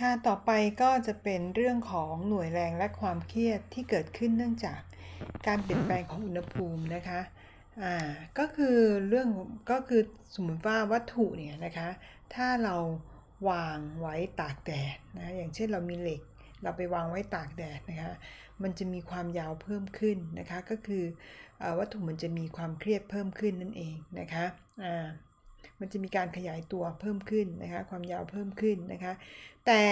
ค่ะต่อไปก็จะเป็นเรื่องของหน่วยแรงและความเครียดที่เกิดขึ้นเนื่องจากการเปลี่ยนแปลงของอุณหภูมินะคะอ่าก็คือเรื่องก็คือสมมติว่าวัตถุเนี่ยนะคะถ้าเราวางไว้ตากแดดนะอย่างเช่นเรามีเหล็ก เราไปวางไว้ตากแดดนะคะมันจะมีความยาวเพิ่มขึ้นนะคะก็คืออวัตถุมันจะมีความเครียดเพิ่มขึ้นนั่นเองนะคะอ่ามันจะมีการขยายตัวเพิ่มขึ้นนะคะความยาวเพิ่มขึ้นนะคะ แต่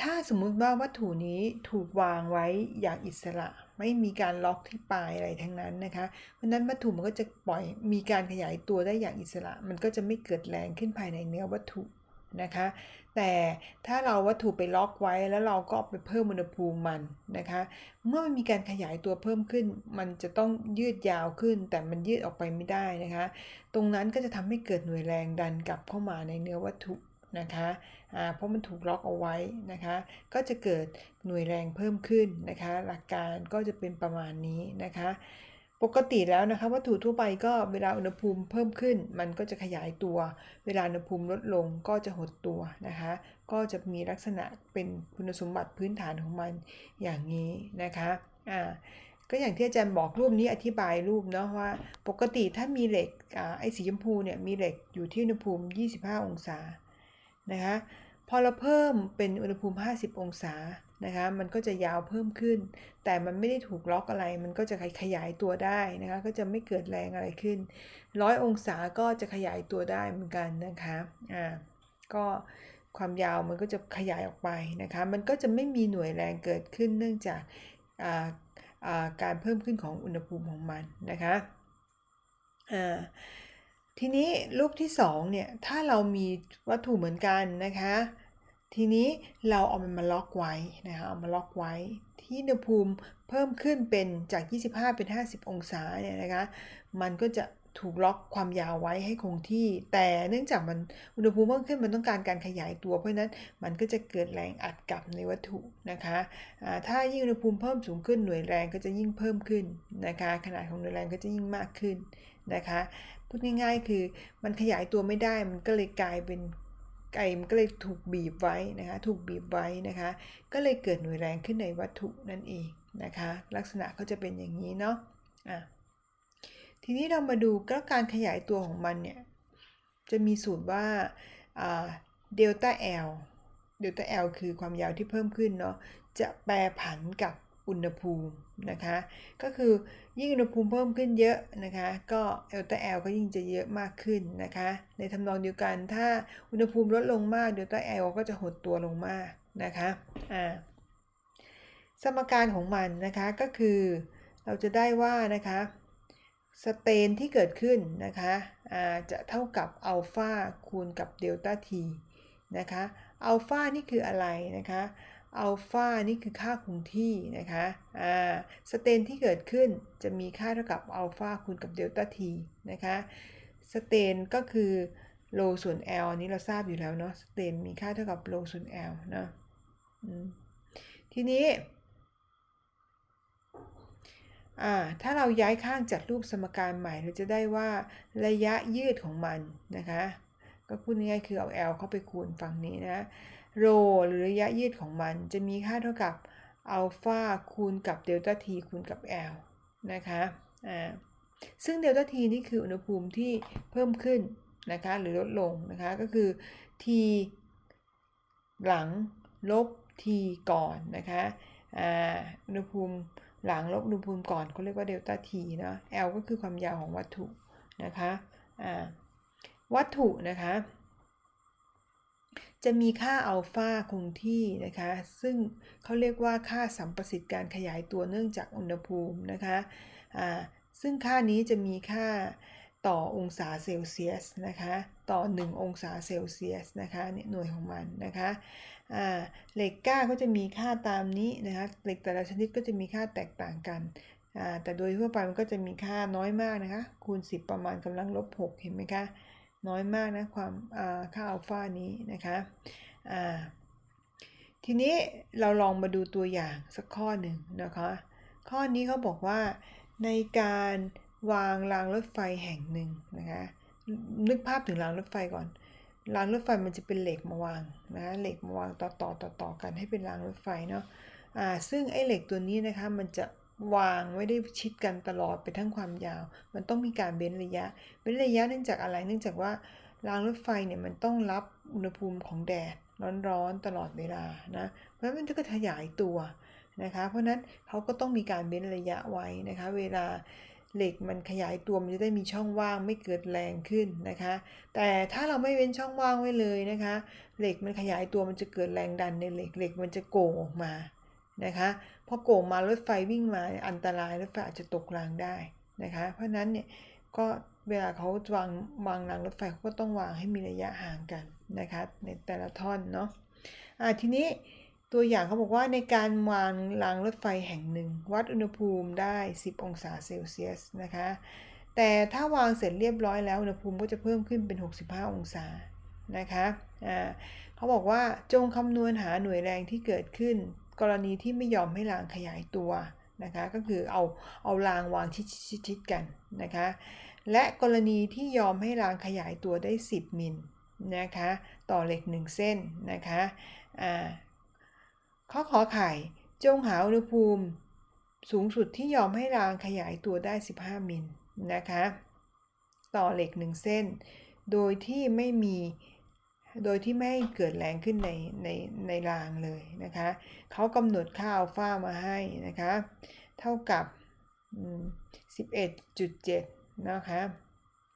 ถ้าสมมุติว่าวัตถุนี้ถูกวางไว้อย่างอิสระ ไม่มีการล็อกที่ปลายอะไรทั้งนั้นนะคะ เพราะนั้นวัตถุมันก็จะปล่อยมีการขยายตัวได้อย่างอิสระ มันก็จะไม่เกิดแรงขึ้นภายในเนื้อวัตถุนะคะ แต่ถ้าเราวัตถุไปล็อกไว้แล้วเราก็ไปเพิ่มอุณหภูมิมันนะคะ เมื่อมันมีการขยายตัวเพิ่มขึ้น มันจะต้องยืดยาวขึ้น แต่มันยืดออกไปไม่ได้นะคะ ตรงนั้นก็จะทำให้เกิดหน่วยแรงดันกลับเข้ามาในเนื้อวัตถุ นะคะเพราะมันถูกล็อกเอาไว้นะคะ ก็จะเกิดหน่วยแรงเพิ่มขึ้นนะคะ หลักการก็จะเป็นประมาณนี้นะคะ ปกติแล้วนะคะวัตถุทั่วไปก็เวลาอุณหภูมิเพิ่มขึ้น มันก็จะขยายตัว เวลาอุณหภูมิลดลงก็จะหดตัวนะคะ ก็จะมีลักษณะเป็นคุณสมบัติพื้นฐานของมันอย่างนี้นะคะอ่าก็อย่างที่อาจารย์บอกรูปนี้อธิบายรูปเนาะว่า ปกติถ้ามีเหล็กอไอ้สีชมพูเนี่ยมีเหล็กอยู่ที่อุณหภูมิ 25 องศา นะคะพอเราเพิ่มเป็นอุณหภูมิ 50 องศานะคะมันก็จะยาวเพิ่มขึ้น แต่มันไม่ได้ถูกล็อกอะไร มันก็จะขยายตัวได้นะคะก็จะไม่เกิดแรงอะไรขึ้น100องศาก็จะขยายตัวได้เหมือนกันนะคะอ่าก็ความยาวมันก็จะขยายออกไปนะคะมันก็จะไม่มีหน่วยแรงเกิดขึ้นเนื่องจากอ่าการเพิ่มขึ้นของอุณหภูมิของมันนะคะอ่า ทีนี้รูปที่2เนี่ยถ้าเรามีวัตถุเหมือนกันนะคะ ทีนี้เราเอามันมาล็อกไว้นะคะเอามาล็อกไว้ที่อุณหภูมิเพิ่มขึ้นเป็นจาก 25 เป็น 50 องศาเนี่ยนะคะมันก็จะถูกล็อกความยาวไว้ให้คงที่ แต่เนื่องจากมันอุณหภูมิเพิ่มขึ้นมันต้องการการขยายตัว เพราะนั้นมันก็จะเกิดแรงอัดกลับในวัตถุนะคะถ้ายิ่งอุณหภูมิเพิ่มสูงขึ้นหน่วยแรงก็จะยิ่งเพิ่มขึ้นนะคะ ขนาดของหน่วยแรงก็จะยิ่งมากขึ้นนะคะ พูดง่ายๆ คือมันขยายตัวไม่ได้มันก็เลยกลายเป็นไก่มันก็เลยถูกบีบไว้นะคะถูกบีบไว้นะคะ ก็เลยเกิดหน่วยแรงขึ้นในวัตถุนั่นเองนะคะ ลักษณะเขาจะเป็นอย่างนี้เนาะอะทีนี้เรามาดูก็การขยายตัวของมันเนี่ยจะมีสูตรว่าเดลต้าแอลเดลต้าแอลคือความยาวที่เพิ่มขึ้นเนาะจะแปรผันกับ อุณหภูมินะคะ ก็คือยิ่งอุณหภูมิเพิ่มขึ้นเยอะนะคะ ก็เอลต้าแอลก็ยิ่งจะเยอะมากขึ้นนะคะ ในทำนองเดียวกันถ้าอุณหภูมิลดลงมากเดลต้าแอลก็จะหดตัวลงมากนะคะอ่าสมการของมันนะคะก็คือเราจะได้ว่านะคะสเตนที่เกิดขึ้นนะคะจะเท่ากับอัลฟาคูณกับเดลต้าทีนะคะอัลฟานี่คืออะไรนะคะ อัลฟานี่คือค่าคงที่นะคะอ่าสเตนที่เกิดขึ้นจะมีค่าเท่ากับอัลฟาคูณกับเดลต้าทีนะคะสเตนก็คือโลส่วน L อันนี้เราทราบอยู่แล้วเนาะสเตนมีค่าเท่ากับโลส่วน L เนาะทีนี้อ่าถ้าเราย้ายข้างจัดรูปสมการใหม่เราจะได้ว่าระยะยืดของมันนะคะ ก็พูดง่ายๆคือเอา L เข้าไปคูณฝั่งนี้นะ โรหรือระยะยืดของมันจะมีค่าเท่ากับอัลฟาคูณกับเดลต้าทีคูณกับ L นะคะอ่าซึ่งเดลต้าทีนี่คืออุณหภูมิที่เพิ่มขึ้นนะคะหรือลดลงนะคะก็คือ t หลังลบ t ก่อนนะคะอ่าอุณหภูมิหลังลบอุณหภูมิก่อนเขาเรียกว่าเดลต้าทีเนาะ L ก็คือความยาวของวัตถุนะคะอ่าวัตถุนะคะ จะมีค่าอัลฟาคงที่นะคะ ซึ่งเขาเรียกว่าค่าสัมประสิทธิ์การขยายตัวเนื่องจากอุณหภูมินะคะะซึ่งค่านี้จะมีค่าต่อองศาเซลเซียสนะคะ ต่อ 1 องศาเซลเซียสนะคะเนี่ยหน่วยของมันนะคะเหล็กก้าก็จะมีค่าตามนี้นะคะเหล็กแต่ละชนิดก็จะมีค่าแตกต่างกัน แต่โดยทั่วไปมันก็จะมีค่าน้อยมากนะคะ คูณ 10 ประมาณกำลังลบ 6 เห็นไหมคะ น้อยมากนะความค่าอัลฟานี้นะคะทีนี้เราลองมาดูตัวอย่างสักข้อหนึ่งนะคะ ข้อนี้เขาบอกว่าในการวางรางรถไฟแห่งหนึ่งนะคะนึกภาพถึงรางรถไฟก่อนรางรถไฟมันจะเป็นเหล็กมาวางนะเหล็กมาวางต่อต่อต่อต่อกันให้เป็นรางรถไฟเนาะอ่าซึ่งไอ้เหล็กตัวนี้นะคะมันจะ วางไม่ได้ชิดกันตลอดไปทั้งความยาว มันต้องมีการเว้นระยะเว้นระยะเนื่องจากอะไร เนื่องจากว่ารางรถไฟเนี่ยมันต้องรับอุณหภูมิของแดดร้อนๆตลอดเวลานะ เพราะฉะนั้นมันก็ขยายตัวนะคะ เพราะฉะนั้นเขาก็ต้องมีการเว้นระยะไว้นะคะ เวลาเหล็กมันขยายตัวมันจะได้มีช่องว่างไม่เกิดแรงขึ้นนะคะ แต่ถ้าเราไม่เว้นช่องว่างไว้เลยนะคะ เหล็กมันขยายตัวมันจะเกิดแรงดันในเหล็กเหล็กมันจะโก่งออกมา นะคะพอโก่งมารถไฟวิ่งมาอันตรายรถไฟอาจจะตกรางได้นะคะเพราะนั้นเนี่ยก็เวลาเขาวางวางรางรถไฟเขาก็ต้องวางให้มีระยะห่างกันนะคะในแต่ละท่อนเนาะอ่าทีนี้ตัวอย่างเขาบอกว่าในการวางรางรถไฟแห่งหนึ่ง วัดอุณหภูมิได้ 10 องศาเซลเซียสนะคะแต่ถ้าวางเสร็จเรียบร้อยแล้วอุณหภูมิก็จะเพิ่มขึ้นเป็น 65 องศานะคะอ่าเขาบอกว่าจงคำนวณหาหน่วยแรงที่เกิดขึ้น กรณีที่ไม่ยอมให้รางขยายตัวนะคะก็คือเอาเอารางวางชิดๆกันนะคะและกรณีที่ยอมให้รางขยายตัวได้ 10 มิลนะคะต่อเหล็ก 1 เส้นนะคะอ่าข้อขอไข่จงหาอุณหภูมิสูงสุดที่ยอมให้รางขยายตัวได้ 15 มิลนะคะต่อเหล็ก 1 เส้น โดยที่ไม่มี โดยที่ไม่เกิดแรงขึ้นในในในรางเลยนะคะเขากำหนดค่าอัลฟามาให้นะคะเท่ากับ 11.7 นะคะ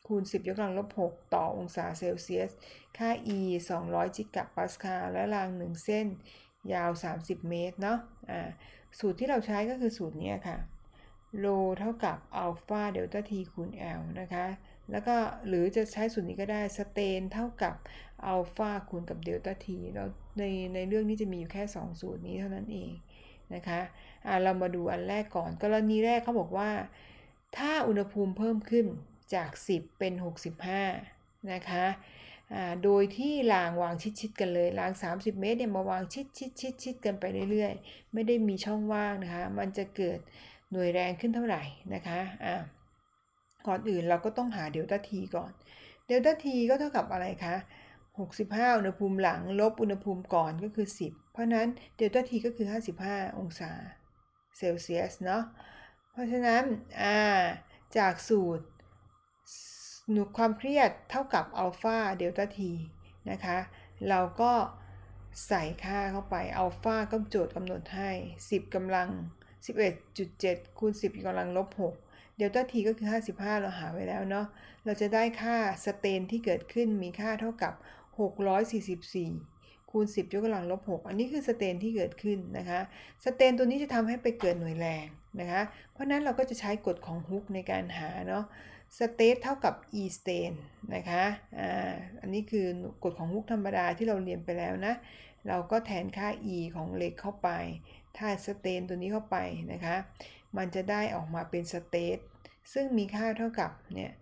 คูณ 10 ยกกำลังลบ 6 ต่อองศาเซลเซียส ค่า E 200 จิกะปาสคาลและราง 1 เส้นยาว 30 เมตรเนาะะสูตรที่เราใช้ก็คือสูตรนี้ค่ะโลเท่ากับอัลฟาเดลต้าทีคูณ L นะคะ แล้วก็หรือจะใช้สูตรนี้ก็ได้ สเตนเท่ากับ อัลฟาคูณกับเดลต้าทีเราในในเรื่องนี้จะมีอยู่แค่ 2 สูตรนี้เท่านั้นเองนะคะะเรามาดูอันแรกก่อน กรณีแรกเขาบอกว่า ถ้าอุณหภูมิเพิ่มขึ้นจาก 10 เป็น 65 นะคะโดยที่รางวางชิดๆกันเลยราง 30 เมตรเนี่ยมาวางชิดชิดชิดชิดกันไปเรื่อยๆ ไม่ได้มีช่องว่างนะคะ มันจะเกิดหน่วยแรงขึ้นเท่าไหร่นะคะอ่าก่อนอื่นเราก็ต้องหาเดลต้าทีก่อน เดลต้าทีก็เท่ากับอะไรคะ 65 อุณหภูมิหลัง ลบอุณหภูมิก่อนก็คือ 10 เพราะนั้นเดลต้าทีก็คือ 55 องศาเซลเซียสเนาะ เพราะฉะนั้นาจากสูตรหนุความเครียดเท่ากับอัลฟาเดลต้าทีนะคะ เราก็ใส่ค่าเข้าไปอัลฟาก็โจทย์กำหนดให้ 10กำลัง 11.7คูณ10กำลังลบ6เดลต้าทีก็คือ 55 เราหาไว้แล้วเนาะ เราจะได้ค่าสเตนที่เกิดขึ้นมีค่าเท่ากับ 644 คูณ 10 ยกกำลังลบ 6 อันนี้คือสเตนที่เกิดขึ้นนะคะ สเตนตัวนี้จะทำให้ไปเกิดหน่วยแรงนะคะ เพราะนั้นเราก็จะใช้กฎของฮุกในการหาเนาะสเตทเท่ากับ e stain นะคะ อ่า อันนี้คือกฎของฮุกธรรมดาที่เราเรียนไปแล้วนะ เราก็แทนค่า e ของเหล็กเข้าไป ถ้าสเตนตัวนี้เข้าไปนะคะ มันจะได้ออกมาเป็นสเตทซึ่งมีค่าเท่ากับเนี่ย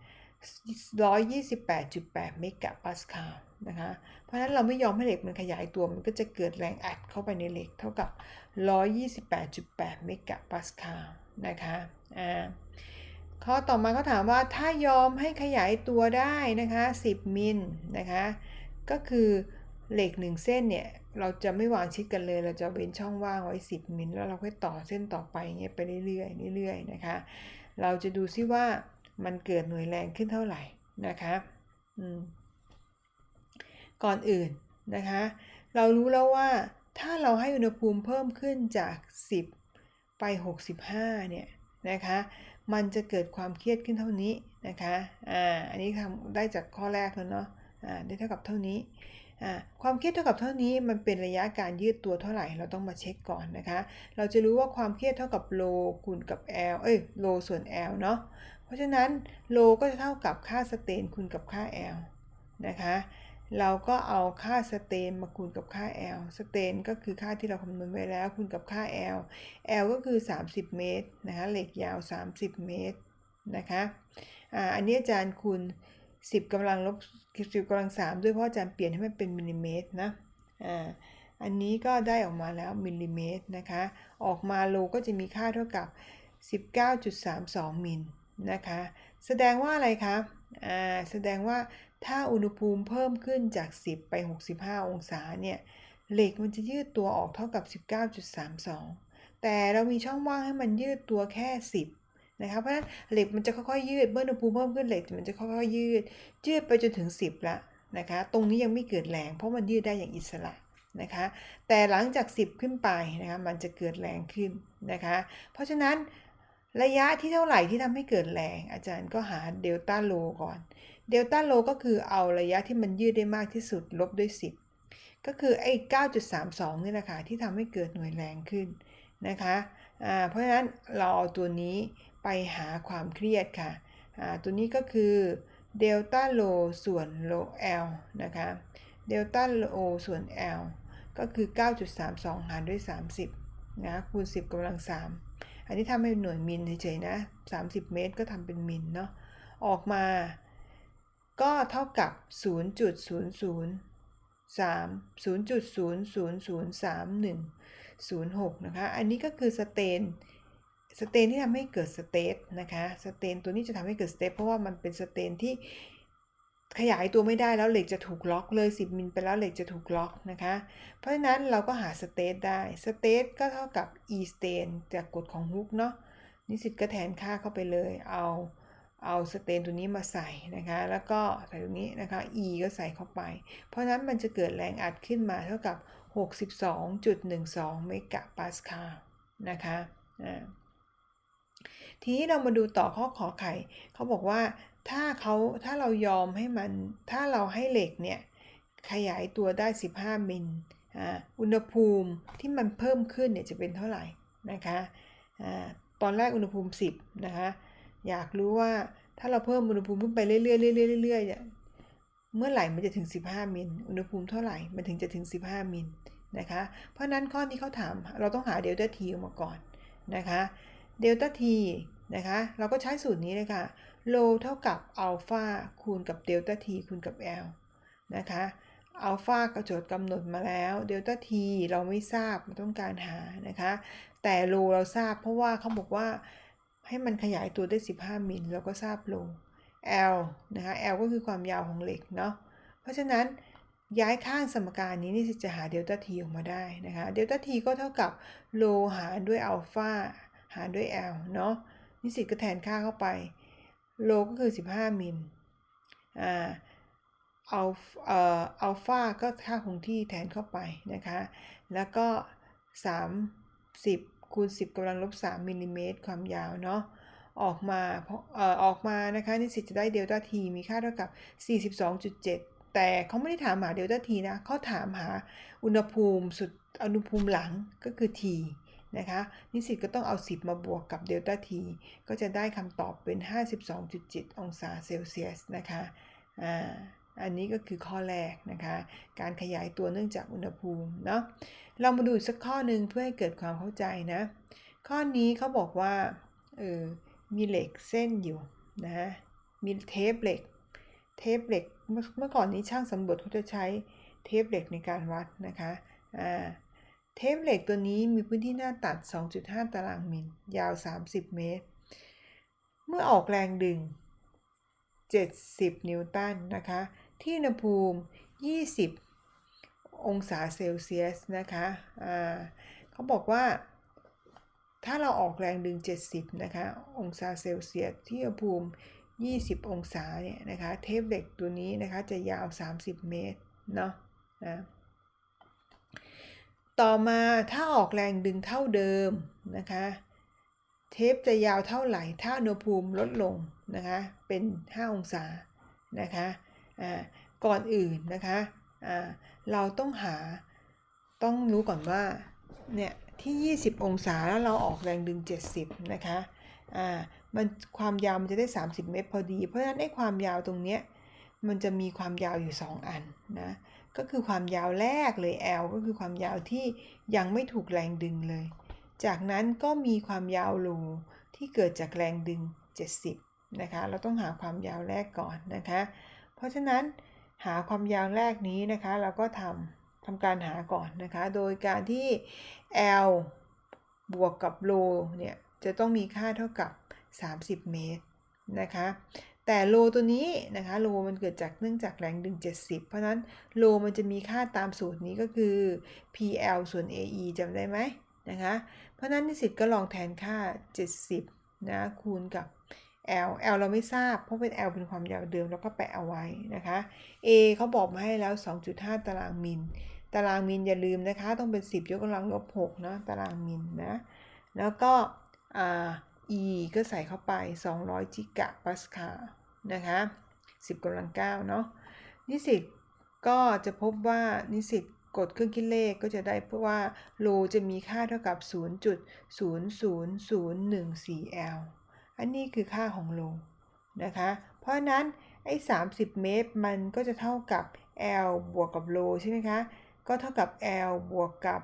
128.8 เมกะปาสคาล นะคะ เพราะฉะนั้นเราไม่ยอมให้เหล็กมันขยายตัว มันก็จะเกิดแรงอัดเข้าไปในเหล็กเท่ากับ 128.8 เมกะปาสคาลนะคะอ่าข้อต่อมาเขาถามว่าถ้ายอมให้ขยายตัวได้นะคะ 10 มิลนะคะ ก็คือเหล็ก 1 เส้นเนี่ยเราจะไม่วางชิดกันเลย เราจะเว้นช่องว่างไว้ 10 มิลแล้วเราค่อยต่อเส้นต่อไปเงี้ยไปเรื่อยๆเรื่อยๆนะคะ เราจะดูซิว่ามันเกิดหน่วยแรงขึ้นเท่าไหร่นะคะ อืม ก่อนอื่นนะคะ เรารู้แล้วว่าถ้าเราให้อุณหภูมิเพิ่มขึ้นจาก 10 ไป 65 เนี่ยนะคะ มันจะเกิดความเครียดขึ้นเท่านี้นะคะ อ่า อันนี้ทำได้จากข้อแรกแล้วเนาะ อ่า ได้เท่ากับเท่านี้ อ่า ความเครียดเท่ากับเท่านี้มันเป็นระยะการยืดตัวเท่าไหร่ เราต้องมาเช็คก่อนนะคะ เราจะรู้ว่าความเครียดเท่ากับโลคูณกับ L เอ้ย โลส่วน L เนาะ เพราะฉะนั้นโลก็จะเท่ากับค่าสเตนคูณกับค่า L นะคะ เราก็เอาค่าสเตนมาคูณกับค่า L สเตนก็คือค่าที่เราคำนวณไว้แล้วคูณกับค่า L L ก็คือ 30 เมตรนะคะเหล็กยาว 30 เมตรนะคะอ่าอันนี้อาจารย์คูณ 10กำลังลบ10กำลัง3ด้วยเพราะอาจารย์เปลี่ยนให้มันเป็นมิลลิเมตรนะอ่าอันนี้ก็ได้ออกมาแล้วมิลลิเมตรนะคะออกมาโลก็จะมีค่าเท่ากับ 19.32 มิลนะคะแสดงว่าอะไรคะอ่าแสดงว่า ถ้าอุณหภูมิเพิ่มขึ้นจาก 10 ไป 65 องศาเนี่ยเหล็กมันจะยืดตัวออกเท่ากับ 19.32 แต่เรามีช่องว่างให้มันยืดตัวแค่ 10 นะคะ เพราะฉะนั้นเหล็กมันจะค่อยๆยืด เมื่ออุณหภูมิเพิ่มขึ้นเหล็กมันจะค่อยๆยืด ยืดไปจนถึง 10 ละนะคะ ตรงนี้ยังไม่เกิดแรง เพราะมันยืดได้อย่างอิสระนะคะ แต่หลังจาก 10 ขึ้นไปนะคะ มันจะเกิดแรงขึ้นนะคะ เพราะฉะนั้นระยะที่เท่าไหร่ที่ทำให้เกิดแรง อาจารย์ก็หาเดลต้าโลก่อน เดลต้าโลก็คือเอาระยะที่มันยืดได้มากที่สุดลบด้วย 10 ก็คือไอ้ 9.32 นี่แหละค่ะที่ทำให้เกิดหน่วยแรงขึ้นนะคะเพราะฉะนั้นเราเอาตัวนี้ไปหาความเครียดค่ะตัวนี้ก็คือเดลต้าโลส่วนโล L นะคะเดลต้าโลส่วน L ก็คือ 9.32 หารด้วย 30 นะ คูณ 10กำลัง 3 อันนี้ทำให้หน่วยมิลเฉยๆนะ 30 เมตรก็ทำเป็นมิลเนาะออกมา ก็เท่ากับ 0.00 3 0.003106 นะคะ อันนี้ก็คือสเตน สเตนที่ทำให้เกิดสเตทนะคะ สเตนตัวนี้จะทำให้เกิดสเตทเพราะว่ามันเป็นสเตนที่ขยายตัวไม่ได้แล้วเหล็กจะถูกล็อกเลย 10มิลไปแล้วเหล็กจะถูกล็อกนะคะ เพราะฉะนั้นเราก็หาสเตทได้ สเตทก็เท่ากับ e สเตนจากกฎของฮุกเนาะ นิสิตก็แทนค่าเข้าไปเลย เอา เอาสเตนตัวนี้มาใส่นะคะ แล้วก็ใส่ตรงนี้นะคะ e ก็ใส่เข้าไป เพราะนั้นมันจะเกิดแรงอัดขึ้นมาเท่ากับ 62.12 เมกะปาสคาลนะคะทีนี้เรามาดูต่อข้อขอไข่ เขาบอกว่าถ้าเขาถ้าเรายอมให้มัน ถ้าเราให้เหล็กเนี่ย ขยายตัวได้ 15 มิลอุณหภูมิที่มันเพิ่มขึ้นเนี่ยจะเป็นเท่าไหร่นะคะอะตอนแรกอุณหภูมิ 10 นะคะ อยากรู้ว่าถ้าเราเพิ่มอุณหภูมิขึ้นไปเรื่อยๆเรื่อยๆเรื่อยๆเมื่อไหร่มันจะถึง 15 มิล อุณหภูมิเท่าไหร่มันถึงจะถึง 15 มิลนะคะ เพราะนั้นข้อที่เขาถามเราต้องหาเดลต้าทีออกมาก่อนนะคะเดลต้าทีนะคะเราก็ใช้สูตรนี้เลยค่ะโลเท่ากับอัลฟาคูณกับเดลต้าทีคูณกับ L นะคะอัลฟากระโจทย์กำหนดมาแล้วเดลต้าทีเราไม่ทราบเราต้องการหานะคะ แต่โลเราทราบเพราะว่าเขาบอกว่า ให้มันขยายตัวได้ 15 มิลเราก็ทราบโล L นะคะ L ก็คือความยาวของเหล็กเนาะ เพราะฉะนั้นย้ายข้างสมการนี้นี่จะหาเดลต้าทีออกมาได้นะคะ เดลต้าทีก็เท่ากับโลหารด้วยอัลฟาหารด้วย L เนาะ นิสิตก็แทนค่าเข้าไป โลก็คือ 15 มิล อ่าอัลเอ่ออัลฟาก็ค่าคงที่แทนเข้าไปนะคะ แล้วก็ 30 คูณ 10กำลังลบ3มิลลิเมตรความยาวเนาะออกมาเอ่อออกมานะคะนิสิตจะได้เดลต้าทีมีค่าเท่ากับ 42.7 แต่เขาไม่ได้ถามหาเดลต้าทีนะเขาถามหาอุณหภูมิสุดอุณหภูมิหลังก็คือ T นะคะนิสิตก็ต้องเอา 10 มาบวกกับเดลต้าทีก็จะได้คำตอบเป็น 52.7 องศาเซลเซียสนะคะอ่าอันนี้ก็คือข้อแรกนะคะ การขยายตัวเนื่องจากอุณหภูมิเนาะ เรามาดูสักข้อหนึ่งเพื่อให้เกิดความเข้าใจนะ ข้อนี้เขาบอกว่าเออมีเหล็กเส้นอยู่นะมีเทปเหล็ก เทปเหล็กเมื่อก่อนนี้ช่างสำรวจเขาจะใช้เทปเหล็กในการวัดนะคะอ่าเทปเหล็กตัวนี้มีพื้นที่หน้าตัด 2.5 ตารางมิล ยาว 30 เมตร เมื่อออกแรงดึง 70 นิวตันนะคะ ที่อุณหภูมิ 20 องศาเซลเซียสนะคะะเขาบอกว่าถ้าเราออกแรงดึง 70 นะคะ องศาเซลเซียสที่อุณหภูมิ 20 องศาเนี่ยนะคะ เทปเหล็กตัวนี้นะคะจะยาว 30 เมตร เนาะนะต่อมาถ้าออกแรงดึงเท่าเดิมนะคะ เทปจะยาวเท่าไหร่ ถ้าอุณหภูมิลดลงนะคะ เป็น 5 องศานะคะ อ่า ก่อนอื่นนะคะ เราต้องหาต้องรู้ก่อนว่าเนี่ยที่ 20 องศาแล้วเราออกแรงดึง 70 นะคะอ่ามันความยาวมันจะได้ 30 เมตรพอดี เพราะฉะนั้นไอ้ความยาวตรงเนี้ยมันจะมีความยาวอยู่ 2 อันนะก็คือความยาวแรกเลย L ก็คือความยาวที่ยังไม่ถูกแรงดึงเลย จากนั้นก็มีความยาวรูที่เกิดจากแรงดึง 70 นะคะ เราต้องหาความยาวแรกก่อนนะคะ เพราะฉะนั้น หาความยาวแรกนี้นะคะ เราก็ทำทำการหาก่อนนะคะ โดยการที่ L บวกกับโลเนี่ย จะต้องมีค่าเท่ากับ 30 เมตรนะคะ แต่โลตัวนี้นะคะโลมันเกิดจากเนื่องจากแรงดึง 70 เพราะนั้นโลมันจะมีค่าตามสูตรนี้ก็คือ PL ส่วน AE จำได้ไหมนะคะ เพราะฉะนั้นนิสิตก็ลองแทนค่า 70นะคูณกับ L L เราไม่ทราบ เพราะเป็น L เป็นความยาวเดิมแล้วก็แปะเอาไว้นะคะ A เขาบอกมาให้แล้ว 2.5 ตารางมิล ตารางมิลอย่าลืมนะคะ ต้องเป็น 10 ยกกำลังลบ6นะตารางมิลนะ แล้วก็ R E ก็ใส่เข้าไป 200 จิกะปาสคาลนะคะ 10กำลัง9เนาะ นิสิตก็จะพบว่านิสิตกดเครื่องคิดเลขก็จะได้เพราะว่าโลจะมีค่าเท่ากับ 0.00014 L อันนี้คือค่าของโลนะคะ เพราะฉะนั้นไอ้30 เมตรมันก็จะเท่ากับ L บวกกับโลใช่ไหมคะ ก็เท่ากับ L บวกกับ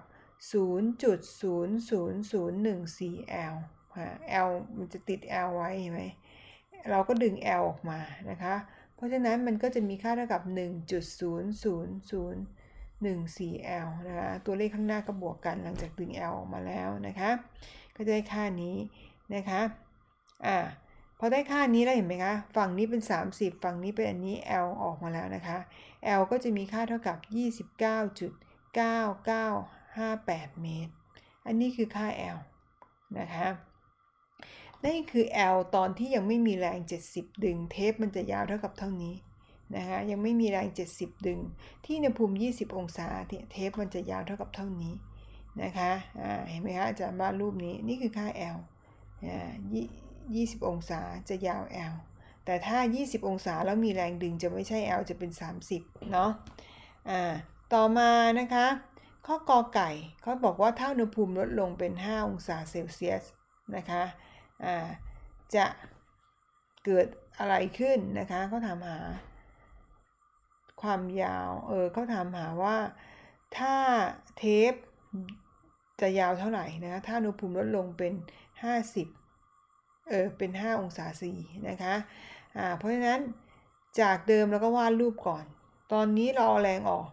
0.00014 L ค่ะ L มันจะติด L ไว้เห็นไหมเราก็ดึง L ออกมานะคะ เพราะฉะนั้นมันก็จะมีค่าเท่ากับ 1.00014 L นะคะ ตัวเลขข้างหน้าก็บวกกันหลังจากดึง L ออกมาแล้วนะคะ ก็จะได้ค่านี้นะคะ อ่าพอได้ค่านี้แล้วเห็นไหมคะ ฝั่งนี้เป็น 30 ฝั่งนี้เป็นอันนี้ L ออกมาแล้วนะคะ L ก็จะมีค่าเท่ากับ 29.9958 เมตร อันนี้คือค่า L นะคะนี่คือ L ตอนที่ยังไม่มีแรง 70 ดึง เทปมันจะยาวเท่ากับเท่านี้นะคะยังไม่มีแรง 70 ดึง ที่อุณหภูมิ 20 องศาเทปมันจะยาวเท่ากับเท่านี้นะคะเห็นไหมคะอาจารย์วาดรูปนี้นี่คือค่า L อ่ 20 องศาจะยาว L แต่ถ้า 20 องศาแล้วมีแรงดึงจะไม่ใช่ L จะเป็น 30 เนาะอ่าต่อมานะคะ ข้อกอไก่เขาบอกว่าถ้าอุณหภูมิลดลงเป็น 5 องศาเซลเซียสนะคะอ่าจะเกิดอะไรขึ้นนะคะเขาถามหา ความยาวเออเขาถามหาว่าถ้าเทปจะยาวเท่าไหร่นะถ้าอุณหภูมิลดลงเป็น 50 เออเป็น 5 องศาสีนะคะอ่าเพราะฉะนั้นจากเดิมเราก็วาดรูปก่อน ตอนนี้เราเอาแรงออก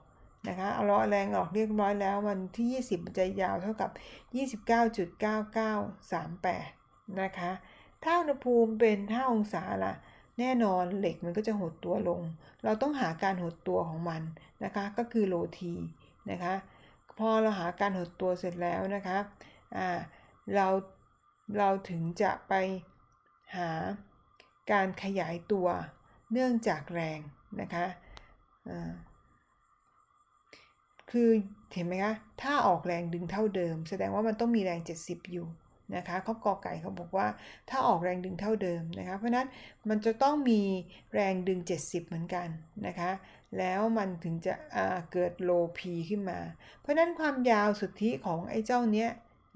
นะคะเอาล้อแรงออกเรียบร้อยแล้วมันที่ 20มันจะยาวเท่ากับ 29.9938 นะคะ ถ้าอุณหภูมิเป็น 5 องศาล่ะแน่นอนเหล็กมันก็จะหดตัวลง เราต้องหาการหดตัวของมันนะคะก็คือโลทีนะคะพอเราหาการหดตัวเสร็จแล้วนะคะอ่าเราเราถึงจะไป หาการขยายตัวเนื่องจากแรงนะคะคือเห็นไหมคะ ถ้าออกแรงดึงเท่าเดิม แสดงว่ามันต้องมีแรง 70 อยู่นะคะเขากอไก่เขาบอกว่าถ้าออกแรงดึงเท่าเดิมนะคะ เพราะนั้นมันจะต้องมีแรงดึง 70 เหมือนกันนะคะ แล้วมันถึงจะเกิดโลพีขึ้นมา เพราะนั้นความยาวสุทธิของไอ้เจ้าเนี้ย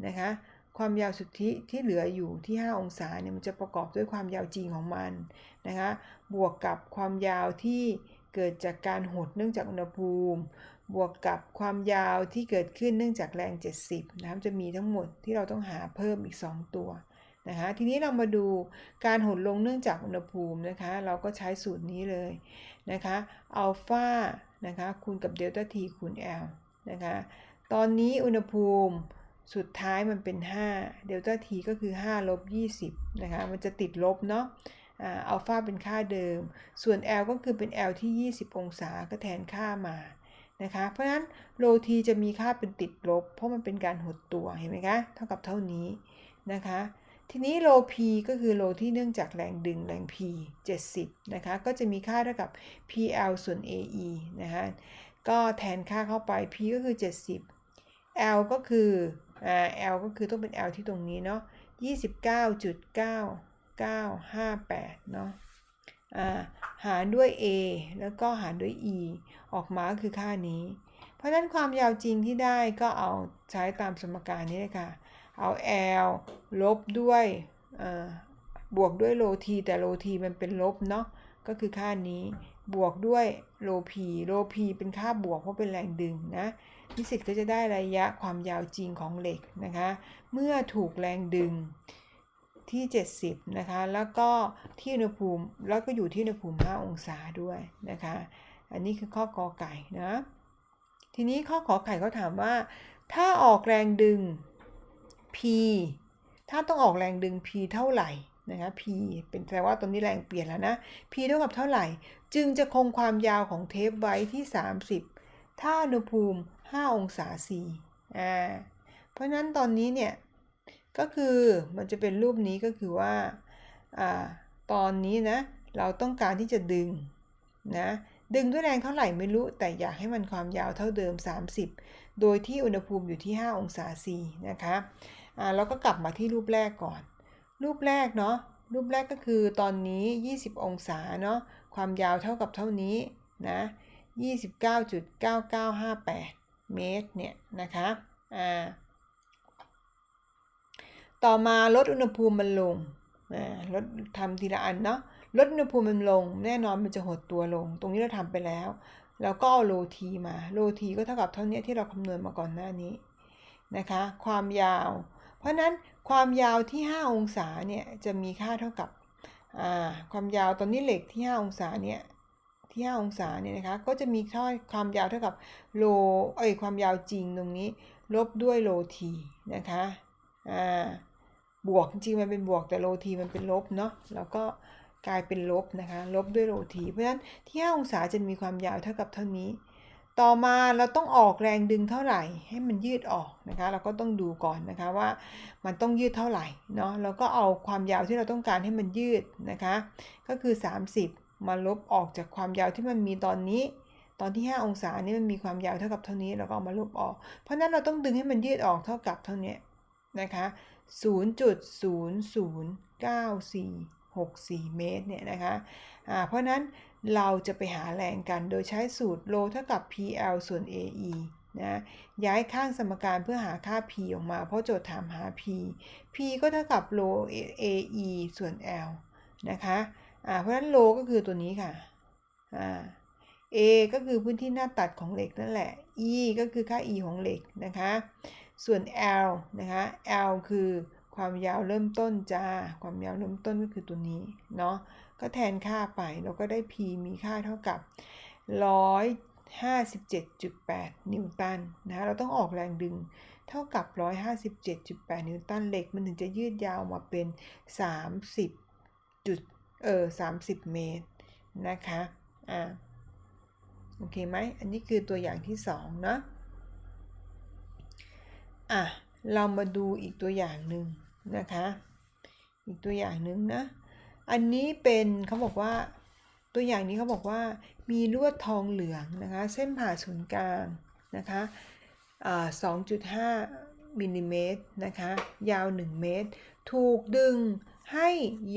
นะคะ ความยาวสุทธิที่เหลืออยู่ที่ 5 องศาเนี่ยมันจะประกอบด้วยความยาวจริงของมันนะคะบวกกับความยาวที่เกิดจากการหดเนื่องจากอุณหภูมิ บวกกับความยาวที่เกิดขึ้นเนื่องจากแรง 70นะครับจะมีทั้งหมดที่เราต้องหาเพิ่มอีก 2 ตัวนะคะทีนี้เรามาดูการหดลงเนื่องจากอุณหภูมินะคะเราก็ใช้สูตรนี้เลยนะคะอัลฟานะคะคูณกับเดลต้าทีคูณ L นะคะตอนนี้อุณหภูมิ สุดท้ายมันเป็น 5 เดลต้าทีก็คือ 5 ลบ 20 นะคะ มันจะติดลบเนาะอัลฟาเป็นค่าเดิม ส่วน L ก็คือเป็น L ที่ 20 องศาก็แทนค่ามานะคะ เพราะฉะนั้นโลทีจะมีค่าเป็นติดลบ เพราะมันเป็นการหดตัวเห็นไหมคะ เท่ากับเท่านี้นะคะ ทีนี้โล P ก็คือโลที่เนื่องจากแรงดึงแรง P 70 นะคะ ก็จะมีค่าเท่ากับ PL ส่วน AE นะคะ ก็แทนค่าเข้าไป P ก็คือ 70 L ก็คือ อ่า L ก็คือต้องเป็น L ที่ตรงนี้เนาะ29.9958 เนาะหารด้วย a แล้วก็หารด้วย e ออกมาคือค่านี้ เพราะนั้นความยาวจริงที่ได้ก็เอาใช้ตามสมการนี้เลยค่ะ เอา l ลบด้วยบวกด้วยโลทีแต่โลทีมันเป็นลบเนาะก็คือค่านี้ บวกด้วยโลพีโลพีเป็นค่าบวกเพราะเป็นแรงดึงนะนิสิตก็จะได้ระยะความยาวจริงของเหล็กนะคะ เมื่อถูกแรงดึงที่ 70 นะคะ แล้วก็ที่อุณหภูมิแล้วก็อยู่ที่อุณหภูมิ 5 องศาด้วยนะคะ อันนี้คือข้อกอไก่นะ ทีนี้ข้อขอไข่เขาถามว่า ถ้าออกแรงดึง P ถ้าต้องออกแรงดึง P เท่าไหร่นะคะ P เป็นแปลว่าตรงนี้แรงเปลี่ยนแล้วนะ P เท่ากับเท่าไหร่ จึงจะคงความยาวของเทปไว้ที่ 30 ถ้าอุณหภูมิ 5 องศา C อ่าเพราะนั้นตอนนี้เนี่ย ก็คือมันจะเป็นรูปนี้ก็คือว่าอ่าตอนนี้นะ เราต้องการที่จะดึงนะดึงด้วยแรงเท่าไหร่ไม่รู้ แต่อยากให้มันความยาวเท่าเดิม 30 โดยที่อุณหภูมิอยู่ที่ 5 องศา C นะคะอ่าเราก็กลับมาที่รูปแรกก่อน รูปแรกเนาะรูปแรกก็คือตอนนี้ 20 องศาเนาะ ความยาวเท่ากับเท่านี้นะ29.9958 เมตรเนี่ยนะคะอ่าต่อมาลดอุณหภูมิมันลงลดทำทีละอันเนาะลดอุณหภูมิมันลง แน่นอนมันจะหดตัวลง ตรงนี้เราทำไปแล้วแล้วก็เอาโลทีมาโลทีก็เท่ากับเท่านี้ที่เราคำนวณมาก่อนหน้านี้นะคะความยาว เพราะนั้นความยาวที่ 5 องศาเนี่ยจะมีค่าเท่ากับ ความยาวตอนนี้เหล็กที่ 5 องศาเนี่ยที่ 5 องศาเนี่ยนะคะ ก็จะมีค่าความยาวเท่ากับโล เอ้ย ความยาวจริงตรงนี้ ลบด้วยโลทีนะคะ อ่า บวกจริงมันเป็นบวกแต่โลทีมันเป็นลบเนาะ แล้วก็กลายเป็นลบนะคะ ลบด้วยโลที เพราะฉะนั้นที่ 5 องศาจะมีความยาวเท่ากับเท่านี้ ต่อมาเราต้องออกแรงดึงเท่าไหร่ให้มันยืดออกนะคะ เราก็ต้องดูก่อนนะคะว่ามันต้องยืดเท่าไหร่เนาะแล้วก็เอาความยาวที่เราต้องการให้มันยืดนะคะ ก็คือ 30 มาลบออกจากความยาวที่มันมีตอนนี้ ตอนที่ 5 องศานี่มันมีความยาวเท่ากับเท่านี้เราก็เอามาลบออก เพราะนั้นเราต้องดึงให้มันยืดออกเท่ากับเท่านี้นะคะ0.009464 เมตรเนี่ยนะคะ อ่า เพราะนั้น เราจะไปหาแรงกันโดยใช้สูตรโลเท่ากับ PL ส่วน AE นะย้ายข้างสมการเพื่อหาค่า P ออกมา เพราะโจทย์ถามหา P P ก็เท่ากับโล AE ส่วน L นะคะอ่าเพราะฉะนั้นโลก็คือตัวนี้ค่ะอ่า A ก็คือพื้นที่หน้าตัดของเหล็กนั่นแหละ E ก็คือค่า E ของเหล็กนะคะ ส่วน L นะคะ L คือ ความยาวเริ่มต้นจ้า ความยาวเริ่มต้นก็คือตัวนี้เนาะ ก็แทนค่าไปเราก็ได้ P มีค่าเท่ากับ 157.8 นิวตันนะเราต้องออกแรงดึงเท่ากับ 157.8 นิวตันเหล็กมันถึงจะยืดยาวมาเป็น 30จุดเออ30 เมตรนะคะ อ่า โอเคไหม อันนี้คือตัวอย่างที่2เนาะ อะ เรามาดูอีกตัวอย่างหนึ่ง นะคะ อีกตัวอย่างหนึ่งนะ อันนี้เป็นเขาบอกว่าตัวอย่างนี้เขาบอกว่ามีลวดทองเหลืองนะคะ เส้นผ่าศูนย์กลางนะคะอ่า2.5มิลลิเมตรนะคะ ยาว 1 เมตร ถูกดึงให้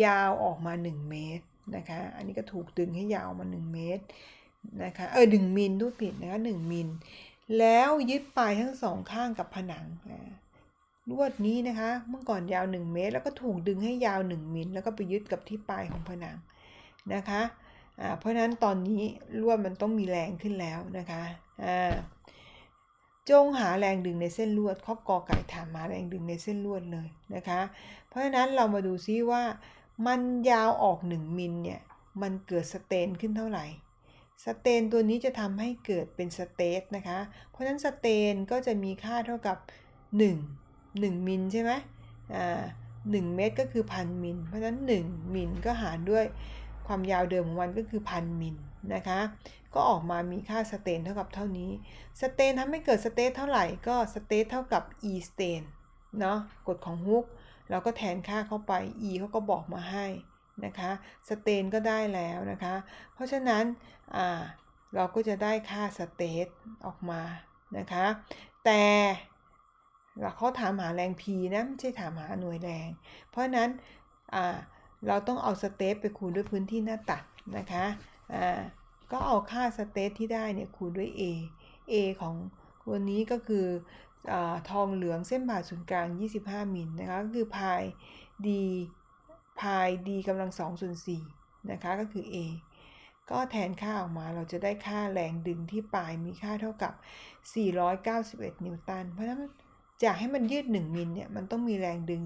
ยาวออกมา 1 เมตรนะคะ อันนี้ก็ถูกดึงให้ยาวมา 1 เมตรนะคะ เออ1มิลดูผิดนะคะ1มิล แล้วยึดปลายทั้งสองข้างกับผนัง ลวดนี้นะคะ เมื่อก่อนยาว 1 เมตร แล้วก็ถูกดึงให้ยาว 1 มิลแล้วก็ไปยึดกับที่ปลายของผนังนะคะอ่าเพราะฉะนั้นตอนนี้ลวดมันต้องมีแรงขึ้นแล้วนะคะอ่าจงหาแรงดึงในเส้นลวดข้อกอไก่ถามหาแรงดึงในเส้นลวดเลยนะคะ เพราะฉะนั้นเรามาดูซิว่ามันยาวออก 1 มิลเนี่ยมันเกิดสเตนขึ้นเท่าไหร่สเตนตัวนี้จะทำให้เกิดเป็นสเตทนะคะ เพราะฉะนั้นสเตนก็จะมีค่าเท่ากับ 1 1 มิลใช่ไหมอ่า1เมตรก็คือพันมิล เพราะฉะนั้น 1 มิลก็หารด้วยความยาวเดิมของมันก็คือพันมิลนะคะ ก็ออกมามีค่าสเตนเท่ากับเท่านี้ สเตนทำให้เกิดสเตทเท่าไหร่ก็สเตทเท่ากับ e สเตนเนาะกฎของฮุกเราก็แทนค่าเข้าไป e เขาก็บอกมาให้นะคะสเตนก็ได้แล้วนะคะ เพราะฉะนั้นอ่าเราก็จะได้ค่าสเตทออกมานะคะ แต่ เราเขาถามหาแรง P นะไม่ใช่ถามหาหน่วยแรง เพราะนั้นเราต้องเอาสเตทไปคูณด้วยพื้นที่หน้าตัดนะคะก็เอาค่าสเตทที่ได้เนี่ยคูณด้วย A A ของวันนี้ก็คืออทองเหลืองเส้นผ่าศูนย์กลาง 25 มิลนะคะก็คือพาย D พาย D กำลัง2ส่วน4นะคะก็คือ A ก็แทนค่าออกมาเราจะได้ค่าแรงดึงที่ปลายมีค่าเท่ากับ 491 นิวตัน เพราะฉะนั้น จะให้มันยืด 1 มิลเนี่ยมันต้องมีแรงดึง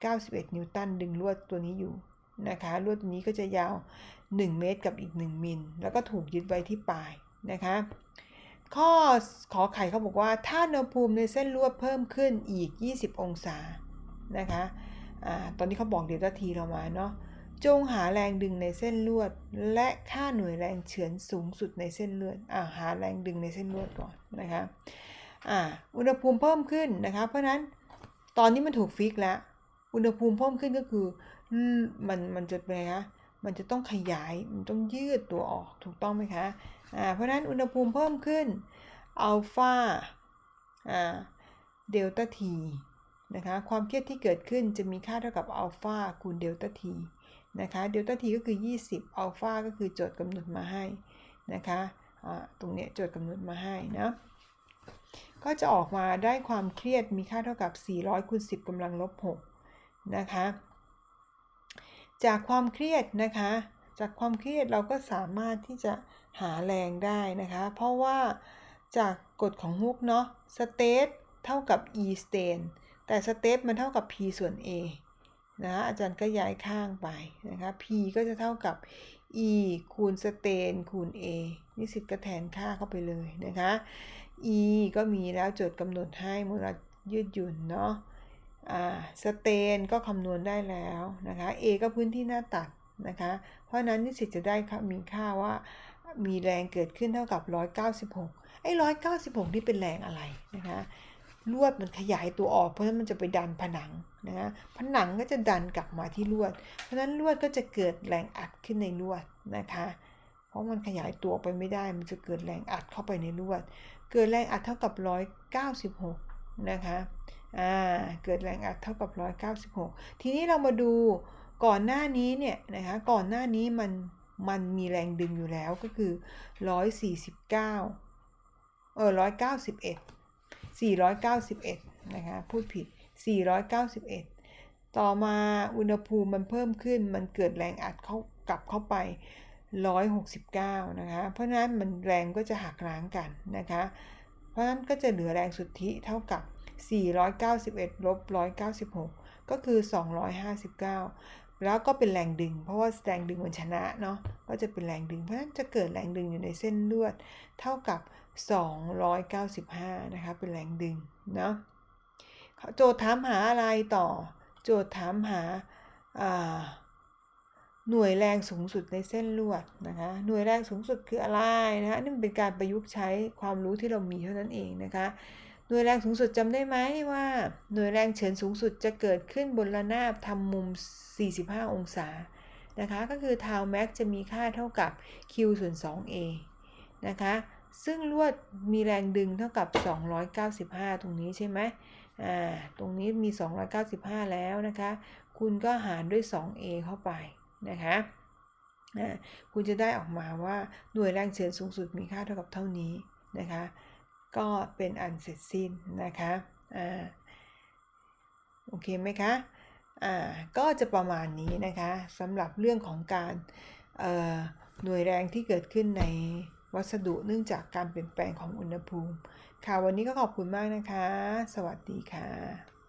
491 นิวตันดึงลวดตัวนี้อยู่นะคะลวดตัวนี้ก็จะยาว 1 เมตรกับอีก 1 มิลแล้วก็ถูกยึดไว้ที่ปลายนะคะข้อขอไข่เขาบอกว่าถ้าอุณหภูมิในเส้นลวดเพิ่มขึ้นอีก 20 องศานะคะอ่าตอนนี้เขาบอกเดลต้าทีเรามาเนาะจงหาแรงดึงในเส้นลวด และค่าหน่วยแรงเฉือนสูงสุดในเส้นเลือดอ่าหาแรงดึงในเส้นลวดก่อนนะคะ อ่าอุณหภูมิเพิ่มขึ้นนะคะ เพราะนั้นตอนนี้มันถูกฟิกแล้ว อุณหภูมิเพิ่มขึ้นก็คือมันมันจะเป็นไงคะมันจะต้องขยาย มันต้องยืดตัวออกถูกต้องไหมคะอ่าเพราะนั้นอุณหภูมิเพิ่มขึ้นอัลฟาอ่าเดลต้าทีนะคะความเครียดที่เกิดขึ้นจะมีค่าเท่ากับอัลฟาคูณเดลต้าทีนะคะเดลต้าทีก็คือ 20อัลฟาก็คือโจทย์กำหนดมาให้นะคะอ่าตรงเนี้ยโจทย์กำหนดมาให้นะ ก็จะออกมาได้ความเครียดมีค่าเท่ากับ 400คูณ10กำลังลบ6นะคะ จากความเครียดนะคะ จากความเครียดเราก็สามารถที่จะหาแรงได้นะคะ เพราะว่าจากกฎของฮุกเนาะสเตทเท่ากับ e สเตนแต่สเตทมันเท่ากับ p ส่วน a นะอาจารย์ก็ย้ายข้างไปนะคะ p ก็จะเท่ากับ e คูณสเตนคูณ a นิสิตก็แทนค่าเข้าไปเลยนะคะ e ก็มีแล้วโจทย์กำหนดให้มื่อเรายืดหยุ่นเนาะสเตนก็คำนวณได้แล้วนะคะ A ก็พื้นที่หน้าตัดนะคะ เพราะนั้นนิสิตจะได้มีค่าว่ามีแรงเกิดขึ้นเท่ากับ 196 ไอ้ 196 นี่เป็นแรงอะไรนะคะ ลวดมันขยายตัวออก เพราะฉะนั้นมันจะไปดันผนังนะคะผนังก็จะดันกลับมาที่ลวด เพราะฉะนั้นลวดก็จะเกิดแรงอัดขึ้นในลวดนะคะ เพราะมันขยายตัวไปไม่ได้ มันจะเกิดแรงอัดเข้าไปในลวด เกิดแรงอัดเท่ากับ 196 นะคะ อ่า เกิดแรงอัดเท่ากับ 196 ทีนี้เรามาดูก่อนหน้านี้เนี่ยนะคะ ก่อนหน้านี้มันมันมีแรงดึงอยู่แล้วก็คือ 149 เออ 191 491 นะคะ พูดผิด 491 ต่อมาอุณหภูมิมันเพิ่มขึ้น มันเกิดแรงอัดเข้ากลับเข้าไป 169 นะคะ เพราะนั้นมันแรงก็จะหักล้างกันนะคะ เพราะนั้นก็จะเหลือแรงสุทธิเท่ากับ 491ลบ196 ก็คือ 259 แล้วก็เป็นแรงดึง เพราะว่าแรงดึงมันชนะเนาะ ก็จะเป็นแรงดึง เพราะฉะนั้นจะเกิดแรงดึงอยู่ในเส้นเลวดเท่ากับ 295 นะคะ เป็นแรงดึงเนาะ โจทย์ถามหาอะไรต่อ โจทย์ถามหา หน่วยแรงสูงสุดในเส้นลวดนะคะ หน่วยแรงสูงสุดคืออะไรนะคะนี่เป็นการประยุกต์ใช้ความรู้ที่เรามีเท่านั้นเองนะคะ หน่วยแรงสูงสุดจำได้ไหมว่า หน่วยแรงเฉือนสูงสุดจะเกิดขึ้นบนระนาบทำมุม 45 องศานะคะ ก็คือทาวแม็กจะมีค่าเท่ากับ q ส่วน 2a นะคะ ซึ่งลวดมีแรงดึงเท่ากับ 295 ตรงนี้ใช่ไหมอ่า ตรงนี้มี 295 แล้วนะคะ คุณก็หารด้วย 2a เข้าไป นะคะคุณจะได้ออกมาว่าหน่วยแรงเฉือนสูงสุดมีค่าเท่ากับเท่านี้นะคะ ก็เป็นอันเสร็จสิ้นนะคะอ่าโอเคไหมคะอ่าก็จะประมาณนี้นะคะสำหรับเรื่องของการหน่วยแรงที่เกิดขึ้นในวัสดุเนื่องจากการเปลี่ยนแปลงของอุณหภูมิ ค่ะวันนี้ก็ขอบคุณมากนะคะ สวัสดีค่ะ